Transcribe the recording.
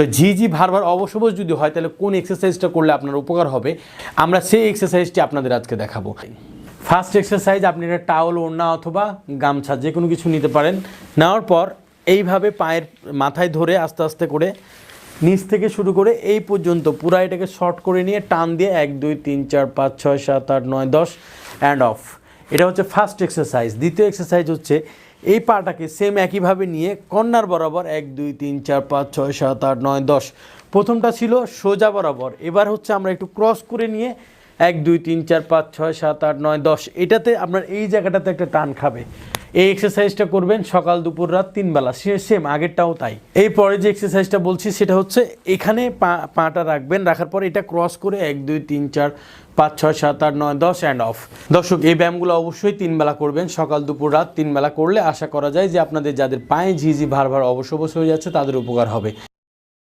তো জি জি ভারবার অবসবস যদি হয়, তাহলে কোন এক্সারসাইজটা করলে আপনার উপকার হবে? আমরা সেই এক্সারসাইজটি আপনাদের আজকে দেখাবো। ফার্স্ট এক্সারসাইজ আপনি একটা টাওয়াল ওড়না অথবা গামছা যে কোনো কিছু নিতে পারেন। নেওয়ার পর এইভাবে পায়ের মাথায় ধরে আস্তে আস্তে করে নিচ থেকে শুরু করে এই পর্যন্ত পুরা এটাকে শর্ট করে নিয়ে টান দিয়ে এক, দুই, তিন, চার, পাঁচ, ছয়, সাত, আট, নয়, দশ অ্যান্ড অফ এটা হচ্ছে ফার্স্ট এক্সারসাইজ দ্বিতীয় এক্সারসাইজ হচ্ছে এই পাটাকে সেম একইভাবে নিয়ে কর্নার বরাবর এক, দুই, তিন, চার, পাঁচ, ছয়, সাত, আট, নয়, দশ। প্রথমটা ছিল সোজা বরাবর। এবার হচ্ছে আমরা একটু ক্রস করে নিয়ে এক, দুই, তিন, চার, পাঁচ, ছয়, সাত, আট, নয়, দশ। এটাতে আপনার এই জায়গাটাতে একটা টান খাবে। এই এক্সারসাইজটা করবেন সকাল, দুপুর, রাত তিন বেলা সে সেম আগেরটাও তাই। এই পরে যে এক্সারসাইজটা বলছি, সেটা হচ্ছে এখানে পা, পাটা রাখবেন, রাখার পর এটা ক্রস করে এক, দুই, তিন, চার, পাঁচ, ছয়, সাত, আট, নয়, দশ অ্যান্ড অফ দর্শক, এই ব্যায়ামগুলো অবশ্যই তিন বেলা করবেন, সকাল, দুপুর, রাত তিন বেলা করলে আশা করা যায় যে আপনাদের যাদের পায়ে ঝিঝি ভার ভার অবশ্য হয়ে যাচ্ছে, তাদের উপকার হবে।